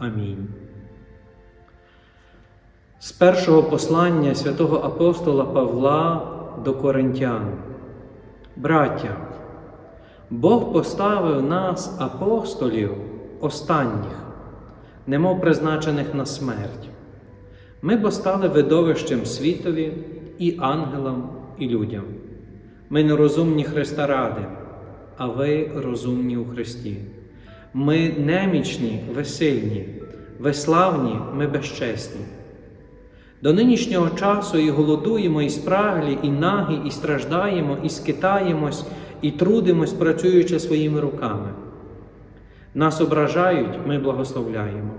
Амінь. З першого послання святого апостола Павла до Коринтян. Браття, Бог поставив нас, апостолів, останніх, немов призначених на смерть. Ми бо стали видовищем світові і ангелам, і людям. Ми нерозумні Христа ради, а ви розумні у Христі. Ми немічні, ви сильні, ви славні, ми безчесні. До нинішнього часу і голодуємо, і спраглі, і нагі, і страждаємо, і скитаємось, і трудимось, працюючи своїми руками. Нас ображають, ми благословляємо,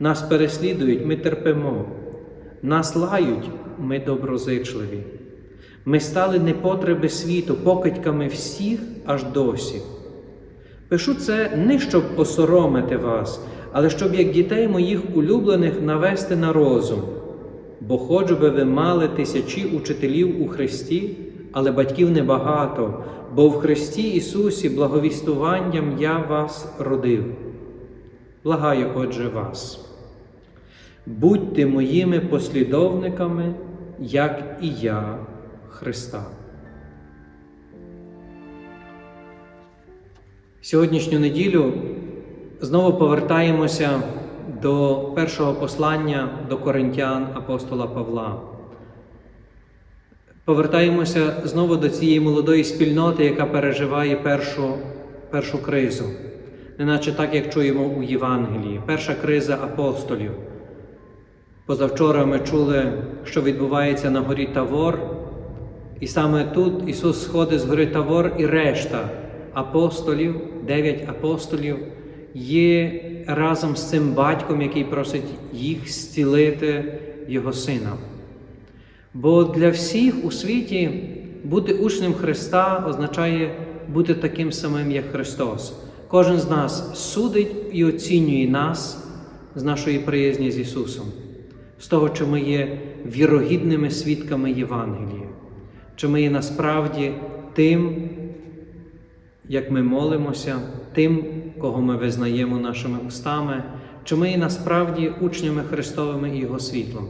нас переслідують, ми терпимо, нас лають, ми доброзичливі. Ми стали непотреби світу, покидьками всіх аж досі. Пишу це не щоб посоромити вас, але щоб як дітей моїх улюблених навести на розум. Бо хоч би ви мали тисячі учителів у Христі, але батьків небагато, бо в Христі Ісусі благовістуванням я вас родив. Благаю, отже, вас. Будьте моїми послідовниками, як і я Христа. Сьогоднішню неділю знову повертаємося до першого послання до коринтян апостола Павла. Повертаємося знову до цієї молодої спільноти, яка переживає першу, першу кризу, неначе так, як чуємо у Євангелії, перша криза апостолів. Позавчора ми чули, що відбувається на горі Тавор, і саме тут Ісус сходить з гори Тавор і решта апостолів, дев'ять апостолів, є разом з цим батьком, який просить їх зцілити Його сина. Бо для всіх у світі бути учнем Христа означає бути таким самим, як Христос. Кожен з нас судить і оцінює нас з нашої приязні з Ісусом, з того, чи ми є вірогідними свідками Євангелія, чи ми є насправді тим, як ми молимося, тим, кого ми визнаємо нашими устами, чи ми є насправді учнями Христовими і Його світлом.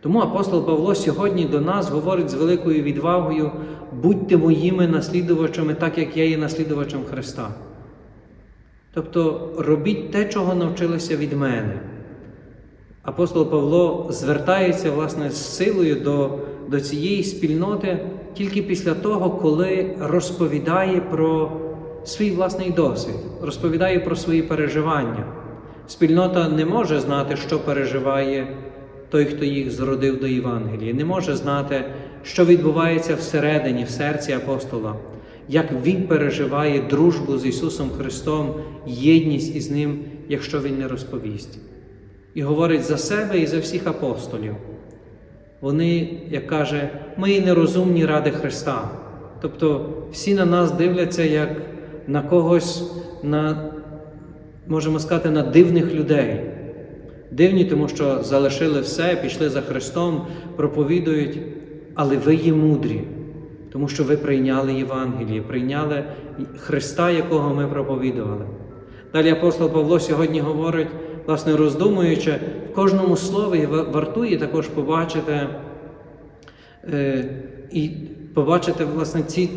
Тому апостол Павло сьогодні до нас говорить з великою відвагою: будьте моїми наслідувачами, так як я є наслідувачем Христа. Тобто робіть те, чого навчилися від мене. Апостол Павло звертається власне з силою до, до цієї спільноти тільки після того, коли розповідає про свій власний досвід, розповідає про свої переживання. Спільнота не може знати, що переживає той, хто їх зродив до Євангелії, не може знати, що відбувається всередині, в серці апостола, як він переживає дружбу з Ісусом Христом, єдність із Ним, якщо Він не розповість. І говорить за себе і за всіх апостолів. Вони, як каже, ми нерозумні ради Христа. Тобто всі на нас дивляться як на когось, на, можемо сказати, на дивних людей. Дивні, тому що залишили все, пішли за Христом, проповідують, але ви є мудрі, тому що ви прийняли Євангеліє, прийняли Христа, якого ми проповідували. Далі апостол Павло сьогодні говорить, власне, роздумуючи, кожному слові вартує також побачити е, і побачити власне, ці,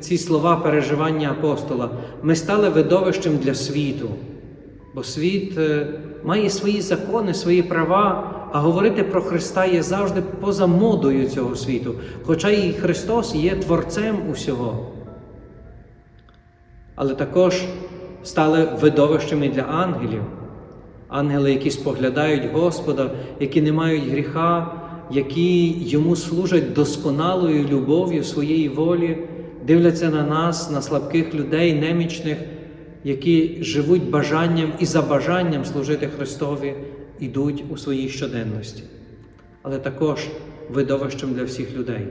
ці слова переживання апостола. Ми стали видовищем для світу, бо світ. Е, має свої закони, свої права, а говорити про Христа є завжди поза модою цього світу, хоча і Христос є Творцем усього. Але також стали видовищами для ангелів. Ангели, які споглядають Господа, які не мають гріха, які йому служать досконалою любов'ю своєї волі, дивляться на нас, на слабких людей, немічних, які живуть бажанням і за бажанням служити Христові, ідуть у своїй щоденності. Але також видовищем для всіх людей.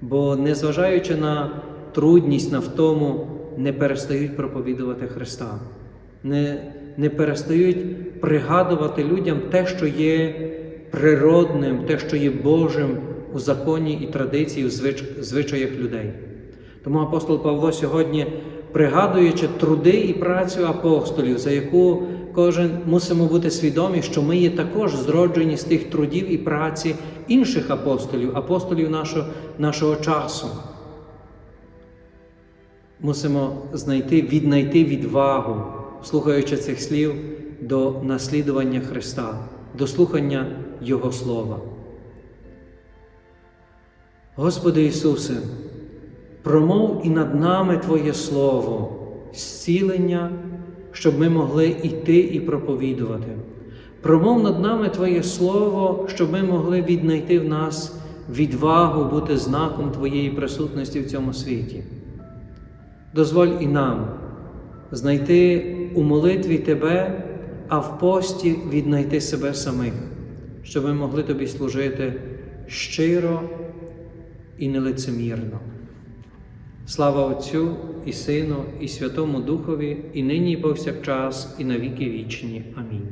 Бо, незважаючи на трудність, на втому, не перестають проповідувати Христа, не, не перестають пригадувати людям те, що є природним, те, що є Божим у законі і традиції, у звич, звичаях людей. Тому апостол Павло сьогодні, пригадуючи труди і працю апостолів, за яку кожен мусимо бути свідомі, що ми є також зроджені з тих трудів і праці інших апостолів, апостолів нашого, нашого часу. Мусимо знайти, віднайти відвагу, слухаючи цих слів до наслідування Христа, до слухання Його Слова. Господи Ісусе, промов і над нами Твоє Слово, зцілення, щоб ми могли йти і проповідувати. Промов над нами Твоє Слово, щоб ми могли віднайти в нас відвагу бути знаком Твоєї присутності в цьому світі. Дозволь і нам знайти у молитві Тебе, а в пості віднайти себе самих, щоб ми могли Тобі служити щиро і нелицемірно. Слава Отцю і Сину, і Святому Духові, і нині, і повсякчас, і на віки вічні. Амінь.